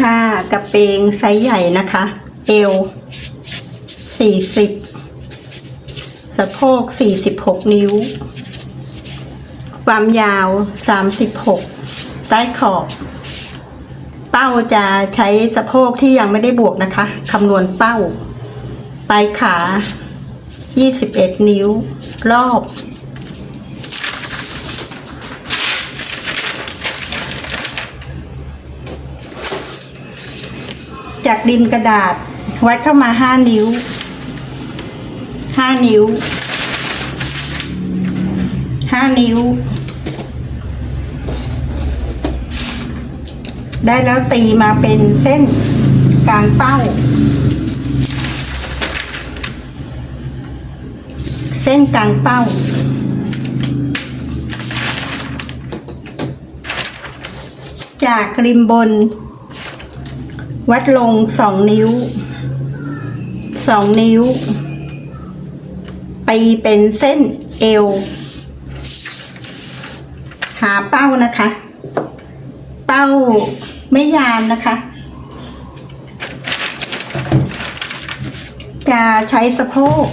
ค่ะกระเปงไซส์ใหญ่นะคะ เอวสี่สิบสะโพกสี่สิบหกนิ้ว ความยาวสามสิบหกใต้ขอบ เป้าจะใช้สะโพกที่ยังไม่ได้บวกนะคะคำนวณเป้า ปลายขา21นิ้ว รอบ จากดินกระดาษ วัดเข้ามา5นิ้ว5นิ้ว5นิ้ว ได้แล้วตีมาเป็นเส้นกลางเป้า เส้นกลางเป้าจากริมบน วัดลงสองนิ้วสองนิ้วตีเป็นเส้นเอว หาเป้านะคะ เป้าไม่ยานนะคะ จะใช้สะโพก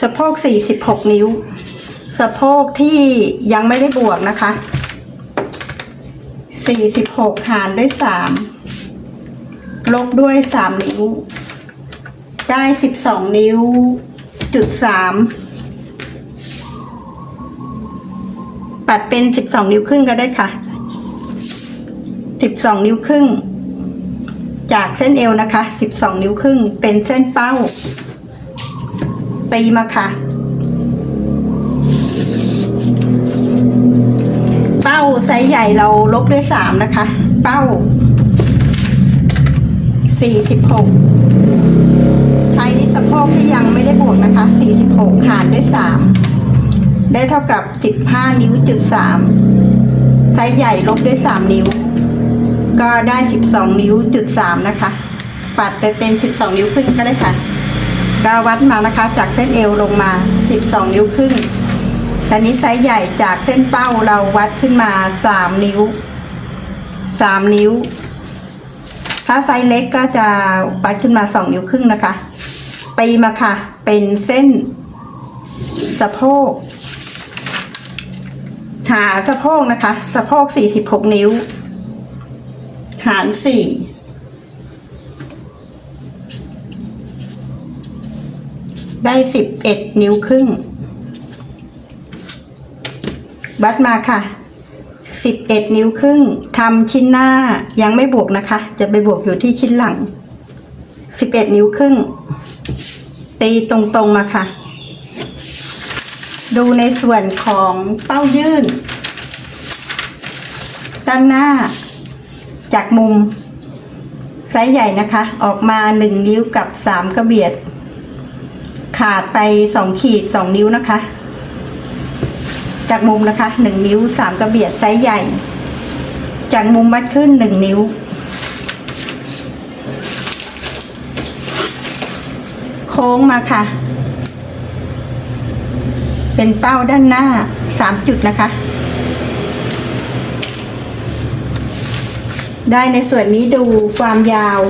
สะโพก 46 นิ้ว สะโพกที่ยังไม่ได้บวกนะคะ 46 หารด้วย 3 ลบด้วย3นิ้ว ได้12นิ้ว จุด3ปัดเป็น12นิ้วครึ่งก็ได้ค่ะ12นิ้วครึ่ง จากเส้นเอวนะคะ12นิ้วครึ่ง เป็นเส้นเป้า ตีมาค่ะ เป้าไซส์ใหญ่เราลบด้วยสามนะคะ เป้า สี่สิบหกใช้สะโพกที่ยังไม่ได้บวกนะคะสี่สิบหกหารด้วยสามได้เท่ากับสิบห้านิ้วจุดสามไซส์ใหญ่ลบด้วยสามนิ้ว ก็ได้สิบสองนิ้วจุดสามนะคะ ปัดไปเป็นสิบสองนิ้วครึ่งก็ได้ค่ะก็วัดมานะคะจากเส้นเอวลงมา 12 นิ้วครึ่งแต่นี้ไซส์ใหญ่จากเส้นเป้าเราวัดขึ้นมา 3 นิ้ว 3 นิ้ว ถ้าไซส์เล็กก็จะวัดขึ้นมา2นิ้วครึ่งนะคะตีมาค่ะ เป็นเส้นสะโพกหาสะโพกนะคะ สะโพก46นิ้ว หาร4ได้สิบเอ็ดนิ้วครึ่งวัดมาค่ะ สิบเอ็ดนิ้วครึ่งทำชิ้นหน้ายังไม่บวกนะคะ จะไปบวกอยู่ที่ชิ้นหลังสิบเอ็ดนิ้วครึ่ง ตีตรงๆมาค่ะ ดูในส่วนของเป้ายื่น ด้านหน้า จากมุมไซส์ใหญ่นะคะ ออกมาหนึ่งนิ้วกับสามกระเบียด ขาดไปสองขีดสองนิ้วนะคะ จากมุมนะคะหนึ่งนิ้วสามกระเบียดไซส์ใหญ่ จากมุมวัดขึ้นหนึ่งนิ้ว โค้งมาค่ะ เป็นเป้าด้านหน้าสามจุดนะคะ ได้ในส่วนนี้ดูความยาว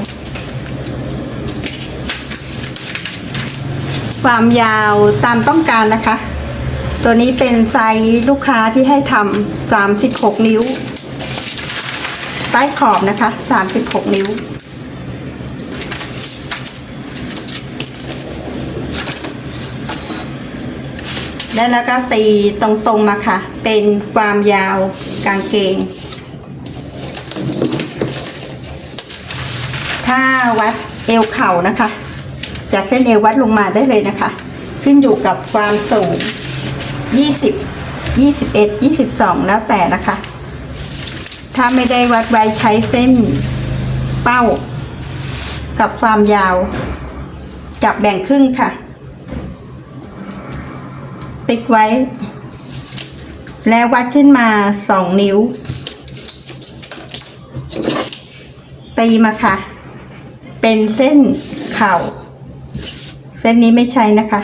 ความยาวตามต้องการนะคะ ตัวนี้เป็นไซส์ลูกค้าที่ให้ทำ36นิ้ว ใต้ขอบนะคะ36นิ้วได้แล้วก็ตีตรงๆมาค่ะ เป็นความยาวกางเกง ถ้าวัดเอวเข่านะคะ จากเส้นเอววัดลงมาได้เลยนะคะ ขึ้นอยู่กับความสูง 20 21 22แล้วแต่นะคะ ถ้าไม่ได้วัดไว้ใช้เส้นเป้า กับความยาว จับแบ่งครึ่งค่ะ ติ๊กไว้ แล้ววัดขึ้นมา2นิ้ว ตีมาค่ะ เป็นเส้นเข่า เส้นนี้ไม่ใช่นะคะ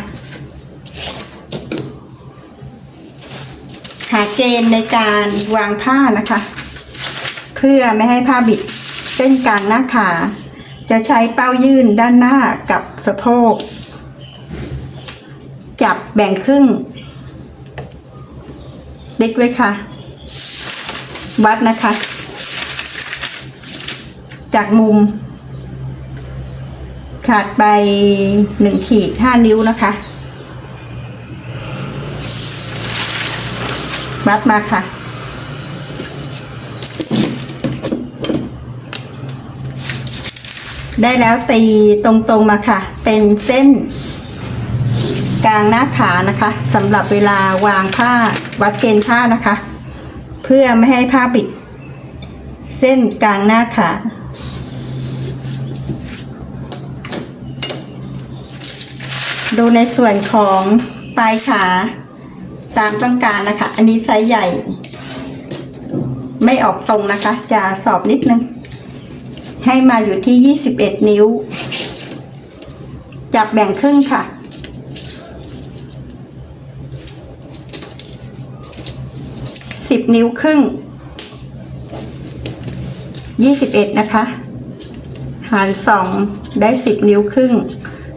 าเกณฑ์ในการวางผ้านะคะ เพื่อไม่ให้ผ้าบิดเส้นกลางหน้าขา จะใช้เป้ายื่นด้านหน้ากับสะโพก จับแบ่งครึ่งติ๊กไว้ค่ะ วัดนะคะ จากมุม ขาดไปหนึ่งขีดห้านิ้วนะคะ วัดมาค่ะ ได้แล้วตีตรงๆมาค่ะ เป็นเส้น กลางหน้าขานะคะสำหรับเวลาวางผ้าวัดเกณฑ์ผ้านะคะ เพื่อไม่ให้ผ้าบิด เส้นกลางหน้าขาดูในส่วนของปลายขา ตามต้องการนะคะ อันนี้ไซส์ใหญ่ ไม่ออกตรงนะคะ จะสอบนิดนึง ให้มาอยู่ที่ 21 นิ้ว จับแบ่งครึ่งค่ะ10นิ้วครึ่ง21นะคะ หาร2ได้10นิ้วครึ่ง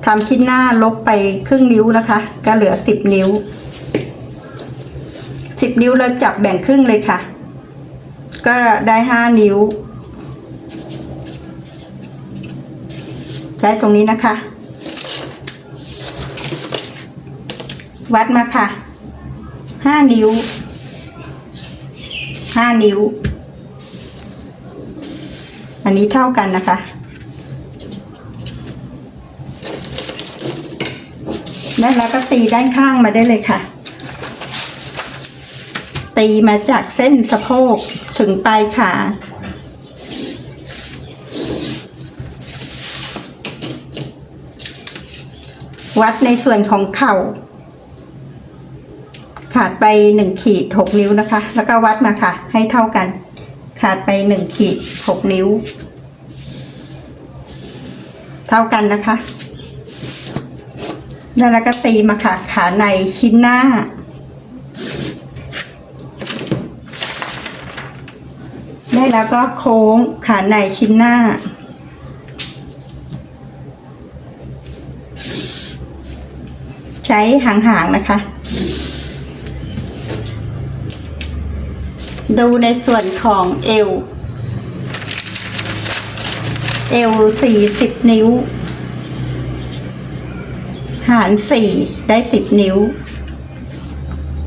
ทำชิ้นหน้าลบไปครึ่งนิ้วนะคะ ก็เหลือ10นิ้ว 10 นิ้วเราจับแบ่งครึ่งเลยค่ะ ก็ได้ 5 นิ้ว ใช้ตรงนี้นะคะ วัดมาค่ะห้านิ้วห้านิ้ว อันนี้เท่ากันนะคะแล้วเราก็ตีด้านข้างมาได้เลยค่ะ ตีมาจากเส้นสะโพกถึงปลายขาวัดในส่วนของเข่า ขาดไปหนึ่งขีดหกนิ้วนะคะ แล้วก็วัดมาค่ะ ให้เท่ากัน ขาดไปหนึ่งขีดหกนิ้ว เท่ากันนะคะ แล้วก็ตีมาค่ะ ขาในชิ้นหน้า ได้แล้วก็โค้งขาในชิ้นหน้า ใช้หางๆนะคะ ดูในส่วนของเอว เอวสี่สิบนิ้ว หารสี่ได้สิบนิ้ว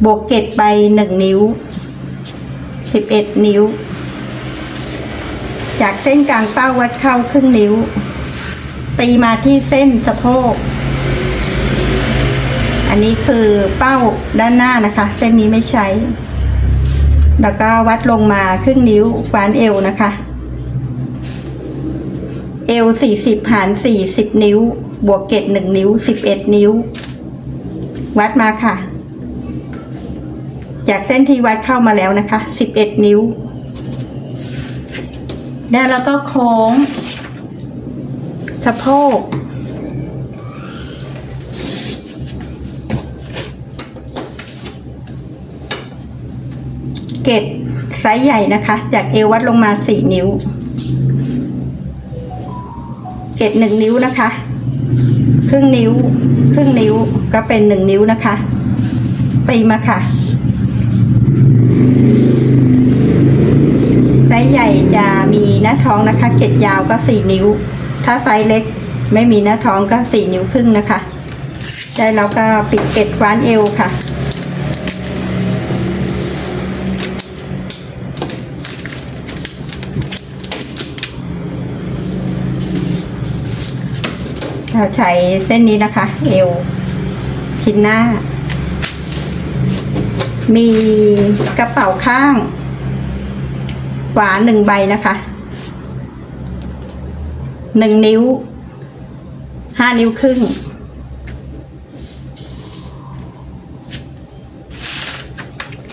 บวกเกตไปหนึ่งนิ้วสิบเอ็ดนิ้ว จากเส้นกลางเป้าวัดเข้าครึ่งนิ้ว ตีมาที่เส้นสะโพก อันนี้คือเป้าด้านหน้านะคะ เส้นนี้ไม่ใช้ แล้วก็วัดลงมาครึ่งนิ้วควานเอวนะคะ เอวสี่สิบหารสี่สิบนิ้ว บวกเกตหนึ่งนิ้วสิบเอ็ดนิ้ว วัดมาค่ะ จากเส้นที่วัดเข้ามาแล้วนะคะสิบเอ็ดนิ้ว แล้วก็โค้ง สะโพก เกตไซส์ใหญ่นะคะ จากเอววัดลงมาสี่นิ้ว เกตหนึ่งนิ้วนะคะ ครึ่งนิ้ว ครึ่งนิ้วก็เป็นหนึ่งนิ้วนะคะตีมาค่ะไซส์ใหญ่จะมี หน้าท้องนะคะ เกตยาวก็สี่นิ้ว ถ้าไซส์เล็กไม่มีหน้าท้องก็สี่นิ้วครึ่งนะคะ ได้แล้วก็ปิดเกตคว้านเอวค่ะ เราใช้เส้นนี้นะคะ เอวชิ้นหน้า มีกระเป๋าข้างขวาหนึ่งใบนะคะ หนึ่งนิ้ว ห้านิ้วครึ่ง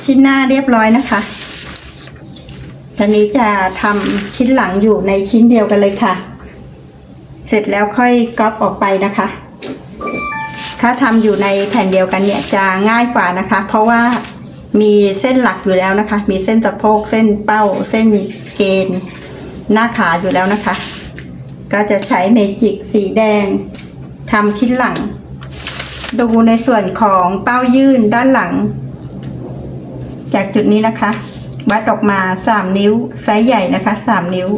ชิ้นหน้าเรียบร้อยนะคะทีนี้จะทำชิ้นหลังอยู่ในชิ้นเดียวกันเลยค่ะ เสร็จแล้วค่อยก๊อปออกไปนะคะ ถ้าทำอยู่ในแผ่นเดียวกันเนี่ยจะง่ายกว่านะคะ เพราะว่ามีเส้นหลักอยู่แล้วนะคะ มีเส้นสะโพก เส้นเป้า เส้นเกณฑ์ หน้าขาอยู่แล้วนะคะ ก็จะใช้เมจิกสีแดงทำชิ้นหลัง ดูในส่วนของเป้ายื่นด้านหลัง จากจุดนี้นะคะ วัดออกมา 3 นิ้วไซส์ใหญ่นะคะ 3 นิ้ว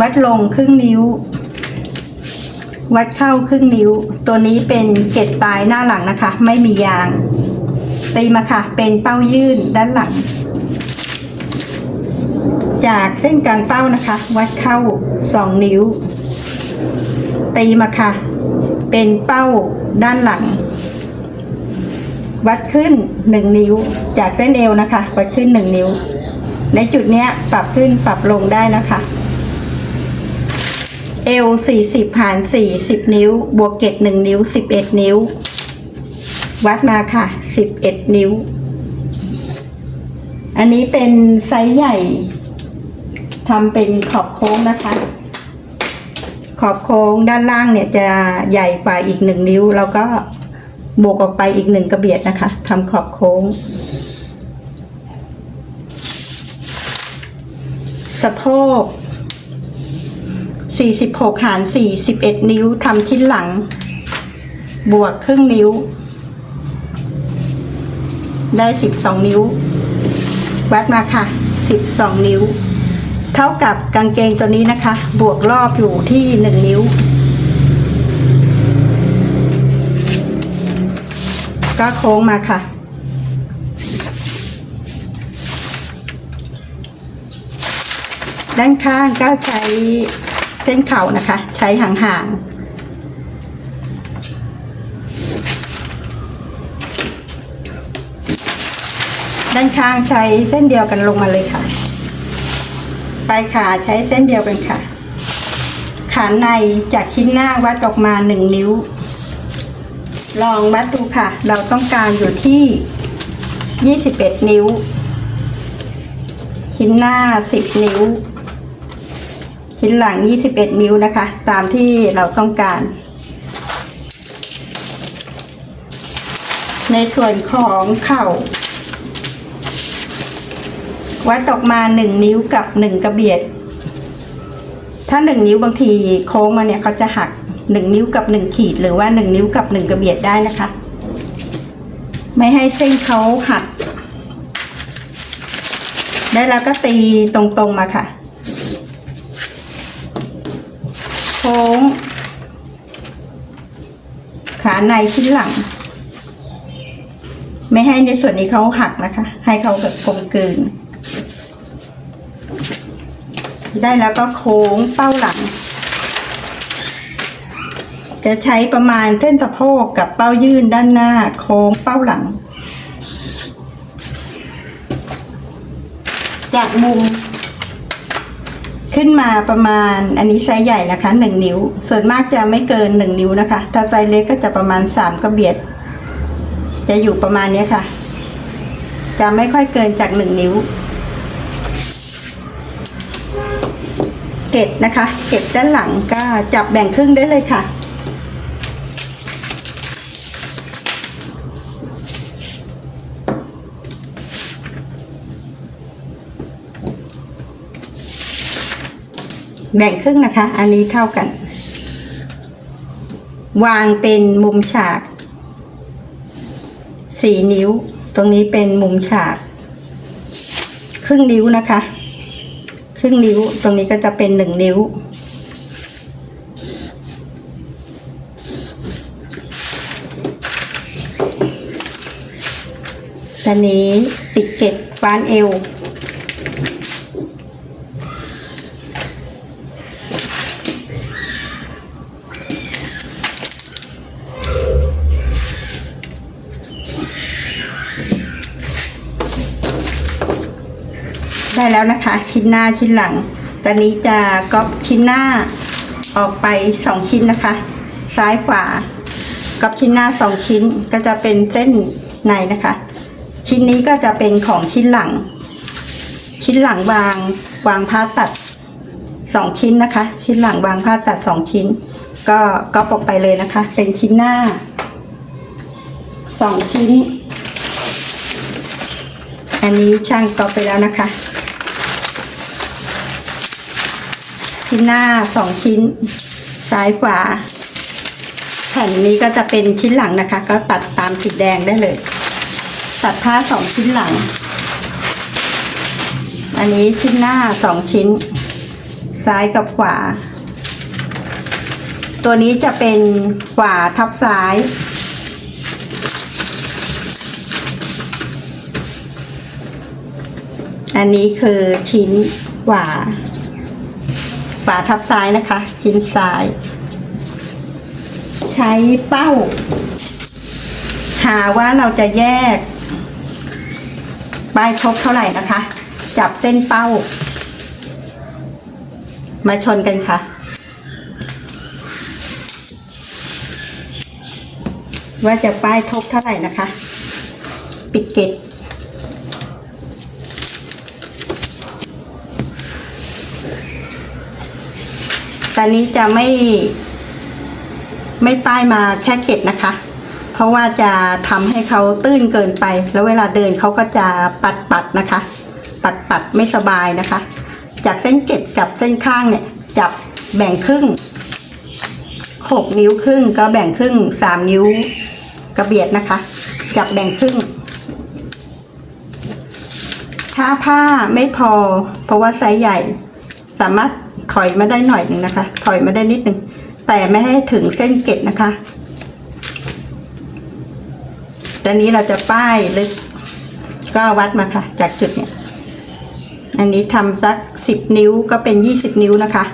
วัดลงครึ่งนิ้ว วัดเข้าครึ่งนิ้ว ตัวนี้เป็นเกล็ดตายหน้าหลังนะคะ ไม่มียางตีมาค่ะ เป็นเป้ายื่นด้านหลัง จากเส้นกลางเป้านะคะ วัดเข้า2นิ้ว ตีมาค่ะ เป็นเป้าด้านหลัง วัดขึ้น1นิ้ว จากเส้นเอวนะคะ วัดขึ้น1นิ้ว ในจุดเนี้ยปรับขึ้นปรับลงได้นะคะเอว40หาร40 นิ้ว บวกเกต1นิ้ว 11 นิ้ว วัดมาค่ะ 11 นิ้ว อันนี้เป็นไซส์ใหญ่ ทำเป็นขอบโค้งนะคะ ขอบโค้งด้านล่างเนี่ยจะใหญ่กว่าอีกหนึ่งนิ้ว แล้วก็บวกออกไปอีกหนึ่งกระเบียดนะคะทำขอบโค้ง สะโพก46หาร41 นิ้วทำชิ้นหลัง บวกครึ่งนิ้ว ได้ 12 นิ้ว วัดมาค่ะ 12 นิ้ว เท่ากับกางเกงตัวนี้นะคะ บวกรอบอยู่ที่1นิ้ว ก็โค้งมาค่ะ ด้านข้างก็ใช้เส้นเข่านะคะ ใช้ห่างๆด้านข้างใช้เส้นเดียวกันลงมาเลยค่ะ ปลายขาใช้เส้นเดียวกันค่ะ ขาในจากชิ้นหน้าวัดออกมาหนึ่งนิ้ว ลองวัดดูค่ะ เราต้องการอยู่ที่ 21 นิ้ว ชิ้นหน้า 10 นิ้ว ชิ้นหลัง 21 นิ้วนะคะ ตามที่เราต้องการ ในส่วนของเข่า วัดออกมา1นิ้วกับ1กระเบียด ถ้า1นิ้วบางทีโค้งมาเนี่ยเขาจะหัก1นิ้วกับ1ขีด หรือว่า1นิ้วกับ1กระเบียดได้นะคะ ไม่ให้เส้นเขาหัก ได้แล้วก็ตีตรงๆมาค่ะ โค้ง ขาในชิ้นหลัง ไม่ให้ในส่วนนี้เขาหักนะคะ ให้เขาแบบกลมกลืน ได้แล้วก็โค้งเป้าหลัง จะใช้ประมาณเส้นสะโพกกับเป้ายื่นด้านหน้า โค้งเป้าหลัง จากมุมขึ้นมาประมาณอันนี้ไซส์ใหญ่นะคะหนึ่งนิ้ว ส่วนมากจะไม่เกินหนึ่งนิ้วนะคะ ถ้าไซส์เล็กก็จะประมาณสามกระเบียด จะอยู่ประมาณนี้ค่ะ จะไม่ค่อยเกินจากหนึ่งนิ้ว เก็บนะคะ เก็บด้านหลังก็จับแบ่งครึ่งได้เลยค่ะ แบ่งครึ่งนะคะ อันนี้เท่ากัน วางเป็นมุมฉากสี่นิ้ว ตรงนี้เป็นมุมฉาก ครึ่งนิ้วนะคะ ครึ่งนิ้ว ตรงนี้ก็จะเป็นหนึ่งนิ้ว ตอนนี้ติดเก็บฟ้านเอว แล้วนะคะ ชิ้นหน้าชิ้นหลัง ตอนนี้จะก๊อปชิ้นหน้าออกไปสองชิ้นนะคะ ซ้ายขวาก๊อปชิ้นหน้าสองชิ้นก็จะเป็นเส้นในนะคะ ชิ้นนี้ก็จะเป็นของชิ้นหลัง ชิ้นหลังวางวางผ้าตัดสองชิ้นนะคะ ชิ้นหลังวางผ้าตัดสองชิ้น ก็ก๊อปออกไปเลยนะคะ เป็นชิ้นหน้าสองชิ้น อันนี้ช่างก๊อปไปแล้วนะคะ ชิ้นหน้าสองชิ้น ซ้ายขวา แผ่นนี้ก็จะเป็นชิ้นหลังนะคะ ก็ตัดตามสีแดงได้เลย ตัดผ้าสองชิ้นหลัง อันนี้ชิ้นหน้าสองชิ้น ซ้ายกับขวา ตัวนี้จะเป็นขวาทับซ้ายอันนี้คือชิ้นขวา ขวาทับซ้ายนะคะ ชิ้นซ้าย ใช้เป้า หาว่าเราจะแยกป้ายทบเท่าไหร่นะคะ จับเส้นเป้า มาชนกันค่ะ ว่าจะป้ายทบเท่าไหร่นะคะ ปิดเกต แตอนนี้จะไม่ ไม่ป้ายมาแค่เกตนะคะ เพราะว่าจะทำให้เขาตื้นเกินไป แล้วเวลาเดินเขาก็จะปัดปัดนะคะ ปัดปัดไม่สบายนะคะ จากเส้นเกตกับเส้นข้างเนี่ย จับแบ่งครึ่งหกนิ้วครึ่งก็แบ่งครึ่งสามนิ้วกระเบียดนะคะ จับแบ่งครึ่ง ถ้าผ้าไม่พอ เพราะว่าไซส์ใหญ่สามารถ ถอยมาได้หน่อยหนึ่งนะคะ ถอยมาได้นิดหนึ่งแต่ไม่ให้ถึงเส้นเกตนะคะตอนนี้เราจะป้ายลึกก็วัดมาค่ะ จากจุดเนี่ยอันนี้ทำสักสิบนิ้วก็เป็นยี่สิบนิ้วนะคะ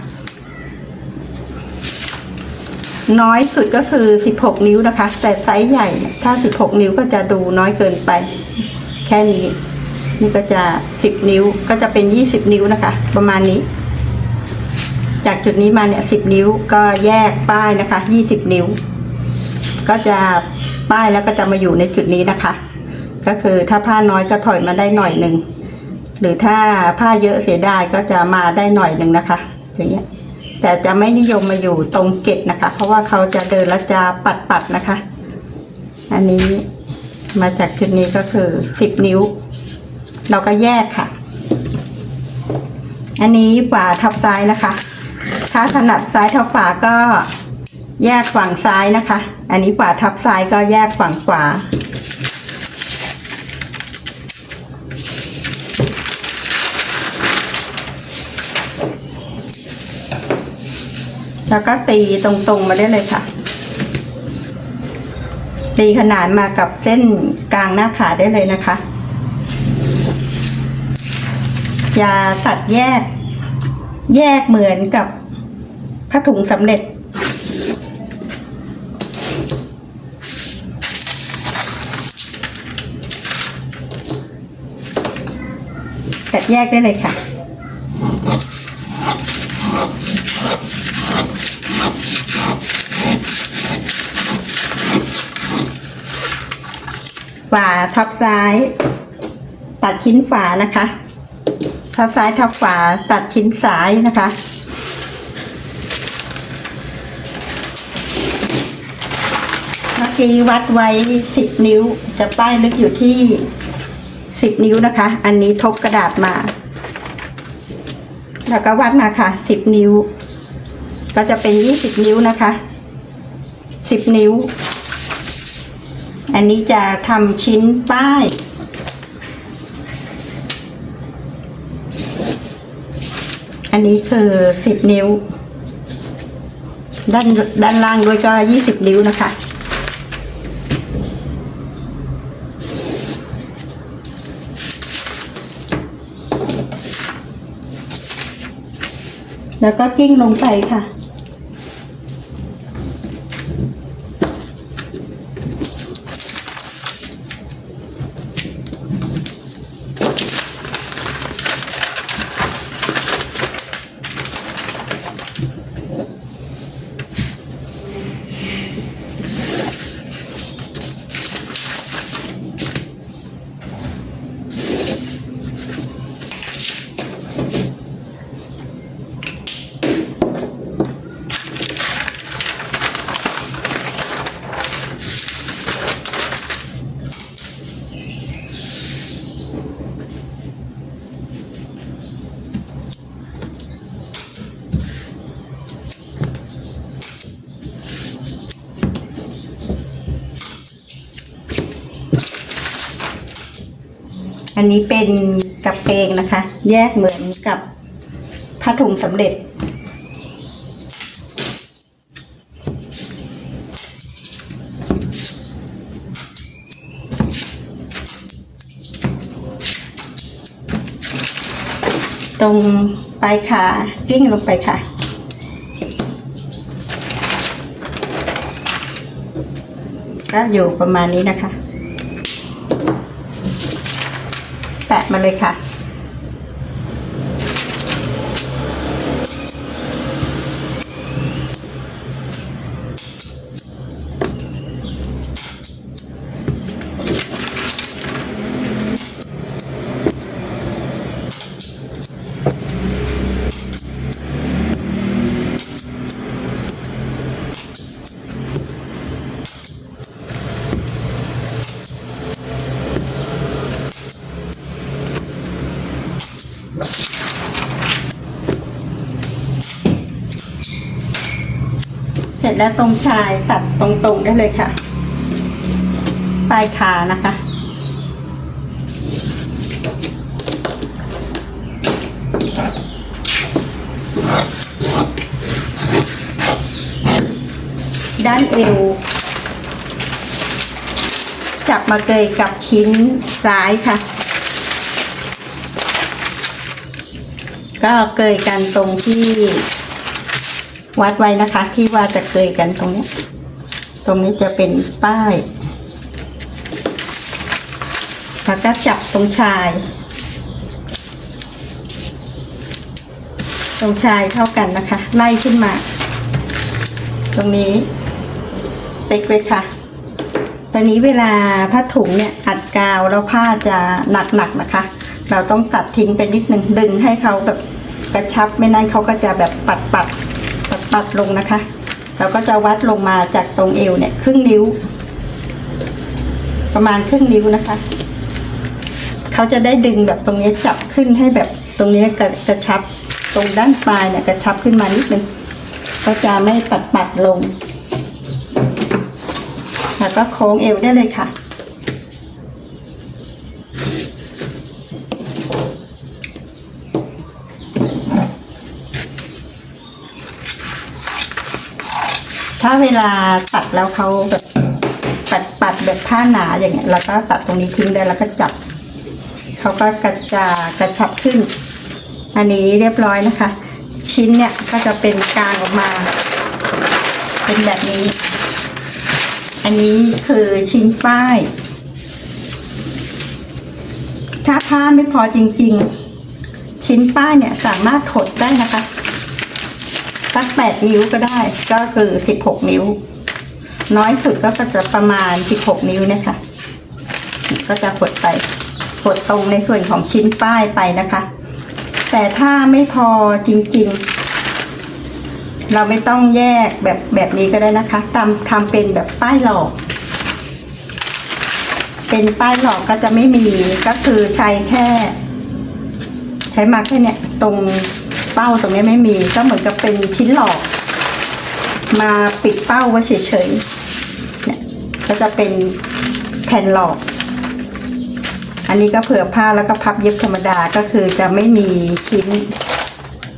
น้อยสุดก็คือสิบหกนิ้วนะคะ แต่ไซส์ใหญ่ถ้าสิบหกนิ้วก็จะดูน้อยเกินไป แค่นี้ นี่ก็จะสิบนิ้วก็จะเป็นยี่สิบนิ้วนะคะ ประมาณนี้ จากจุดนี้มาเนี่ยสิบนิ้วก็แยกป้ายนะคะยี่สิบนิ้ว ก็จะป้ายแล้วก็จะมาอยู่ในจุดนี้นะคะ ก็คือถ้าผ้าน้อยก็ถอยมาได้หน่อยหนึ่งหรือถ้าผ้าเยอะเสียดายก็จะมาได้หน่อยหนึ่งนะคะอย่างเงี้ยแต่จะไม่นิยมมาอยู่ตรงเกตนะคะ เพราะว่าเขาจะเดินแล้วจะปัดปัดๆนะคะ อันนี้มาจากจุดนี้ก็คือสิบนิ้ว เราก็แยกค่ะ อันนี้ขวาทับซ้ายนะคะ ถ้าถนัดซ้ายทับขวาก็แยกฝั่งซ้ายนะคะ อันนี้ขวาทับซ้ายก็แยกฝั่งขวา แล้วก็ตีตรงๆมาได้เลยค่ะ ตีขนานมากับเส้นกลางหน้าขาได้เลยนะคะ อย่าตัดแยก แยกเหมือนกับ ผ้าถุงสำเร็จตัดแยกได้เลยค่ะฝาทับซ้าย ตัดชิ้นฝานะคะ ทับซ้ายทับฝาตัดชิ้นซ้ายนะคะ เมื่อ กี้วัดไว้สิบนิ้ว จะป้ายลึกอยู่ที่สิบนิ้วนะคะ อันนี้ทบกระดาษมา แล้วก็วัดมาค่ะสิบนิ้ว ก็จะเป็นยี่สิบนิ้วนะคะสิบนิ้ว อันนี้จะทำชิ้นป้ายอันนี้คือสิบนิ้ว ด้านด้านล่างด้วยก็ยี่สิบนิ้วนะคะ แล้วก็กิ้งลงไปค่ะ นนี้เป็นกระเปงนะคะ แยกเหมือนกับผ้าถุงสำเร็จ ตรงปลายขากิ้งลงไปค่ะก็อยู่ประมาณนี้นะคะ แปะมาเลยค่ะ จแล้วตรงชายตัดตรงๆได้เลยค่ะ ปลายขานะคะ ด้านเอว จับมาเกยกับชิ้นซ้ายค่ะ ก็เกยกันตรงที่ วัดไว้นะคะ ที่ว่าจะเกยกันตรงนี้ ตรงนี้จะเป็นป้ายแล้วก็จับตรงชาย ตรงชายเท่ากันนะคะ ไล่ขึ้นมา ตรงนี้ ติ๊กไว้ค่ะตอนนี้เวลาผ้าถุงเนี่ยอัดกาวแล้วผ้าจะหนักๆนะคะ เราต้องตัดทิ้งไปนิดนึงดึงให้เขาแบบกระชับไม่นั้นเขาก็จะแบบปัดปัด ปัดปัดลงนะคะ เราก็จะวัดลงมาจากตรงเอวเนี่ยครึ่งนิ้ว ประมาณครึ่งนิ้วนะคะเขาจะได้ดึงแบบตรงนี้จับขึ้นให้แบบตรงนี้กระกระชับตรงด้านปลายเนี่ยกระชับขึ้นมานิดนึงก็จะไม่ปัดปัดลง แล้วก็โค้งเอวได้เลยค่ะ เวลาตัดแล้วเขาแบบปัดปัดแบบผ้าหนาอย่างเงี้ยเราก็ตัดตรงนี้ทิ้งได้แล้วก็จับเขาก็กระจากระชับขึ้น อันนี้เรียบร้อยนะคะ ชิ้นเนี่ยก็จะเป็นกลางออกมา เป็นแบบนี้ อันนี้คือชิ้นป้าย ถ้าผ้าไม่พอจริง ๆ ชิ้นป้ายเนี่ยสามารถถดได้นะคะ สักแปดนิ้วก็ได้ ก็คือสิบหกนิ้ว น้อยสุดก็จะประมาณสิบหกนิ้วนะคะ ก็จะหดไปหดตรงในส่วนของชิ้นป้ายไปนะคะ แต่ถ้าไม่พอจริงๆ เราไม่ต้องแยกแบบแบบนี้ก็ได้นะคะทำทำเป็นแบบป้ายหลอก เป็นป้ายหลอกก็จะไม่มีก็คือใช้แค่ ใช้มาแค่เนี้ยตรง เป้าตรงนี้ไม่มีก็เหมือนกับเป็นชิ้นหลอก มาปิดเป้าไว้เฉยๆเนี่ยก็จะเป็นแผ่นหลอก อันนี้ก็เผื่อผ้าแล้วก็พับเย็บธรรมดาก็คือจะไม่มีชิ้น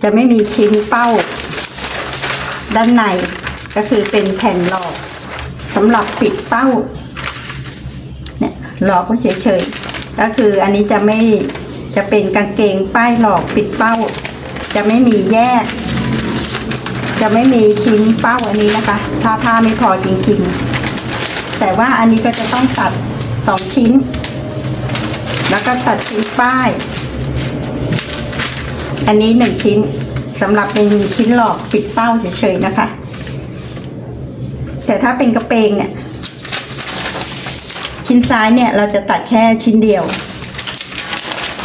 จะไม่มีชิ้นเป้า ด้านในก็คือเป็นแผ่นหลอกสำหรับปิดเป้าเนี่ยหลอกไว้เฉยๆก็คืออันนี้จะไม่จะเป็นกางเกงป้ายหลอกปิดเป้า จะไม่มีแยก จะไม่มีชิ้นเป้าอันนี้นะคะ ถ้าผ้าไม่พอจริงๆ แต่ว่าอันนี้ก็จะต้องตัดสองชิ้น แล้วก็ตัดชิ้นป้าย อันนี้หนึ่งชิ้นสำหรับเป็นชิ้นหลอกปิดเป้าเฉยๆนะคะ แต่ถ้าเป็นกระเปงเนี่ยชิ้นซ้ายเนี่ยเราจะตัดแค่ชิ้นเดียว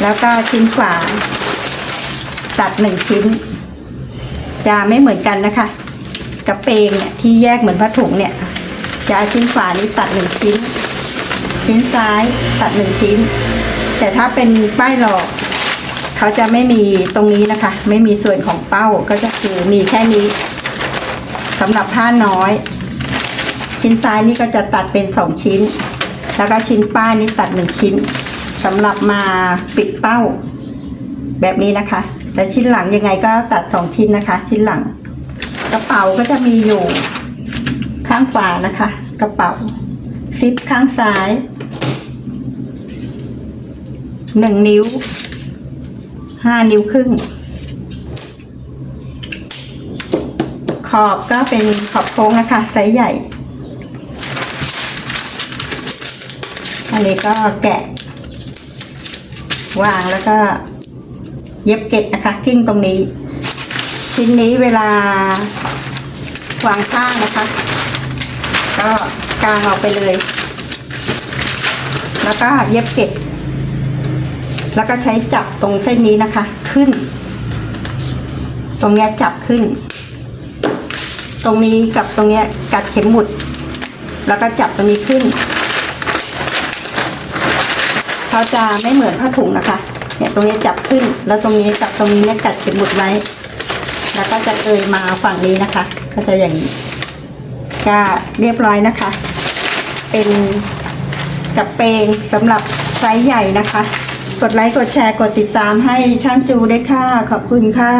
แล้วก็ชิ้นขวา ตัดหนึ่งชิ้น จะไม่เหมือนกันนะคะกระเปงเนี่ยที่แยกเหมือนผ้าถุงเนี่ย จะชิ้นขวานี้ตัดหนึ่งชิ้น ชิ้นซ้ายตัดหนึ่งชิ้น แต่ถ้าเป็นป้ายหลอก เขาจะไม่มีตรงนี้นะคะ ไม่มีส่วนของเป้าก็จะคือมีแค่นี้สำหรับผ้าน้อย ชิ้นซ้ายนี่ก็จะตัดเป็นสองชิ้น แล้วก็ชิ้นป้ายนี่ตัดหนึ่งชิ้นสำหรับมาปิดเป้าแบบนี้นะคะ แต่ชิ้นหลังยังไงก็ตัดสองชิ้นนะคะ ชิ้นหลัง กระเป๋าก็จะมีอยู่ข้างขวานะคะ กระเป๋าซิปข้างซ้ายหนึ่งนิ้วห้านิ้วครึ่ง ขอบก็เป็นขอบโค้งนะคะไซส์ใหญ่ อันนี้ก็แกะ วางแล้วก็ เย็บเก็ดนะคะกิ้งตรงนี้ ชิ้นนี้เวลาวางข้างนะคะ ก็กางออกไปเลย แล้วก็เย็บเก็ดแล้วก็ใช้จับตรงเส้นนี้นะคะ ขึ้น ตรงเนี้ยจับขึ้น ตรงนี้กับตรงเนี้ยกัดเข็มหมุด แล้วก็จับตรงนี้ขึ้นเขาจะไม่เหมือนผ้าถุงนะคะ เนี่ยตรงนี้จับขึ้น แล้วตรงนี้กับตรงนี้เนี่ยกัดเข็มหมุดไว้ แล้วก็จะเอยมาฝั่งนี้นะคะ ก็จะอย่างนี้ก็เรียบร้อยนะคะ เป็นกับเปงสำหรับไซส์ใหญ่นะคะ กดไลค์กดแชร์กดติดตามให้ช่างจูได้ค่ะ ขอบคุณค่ะ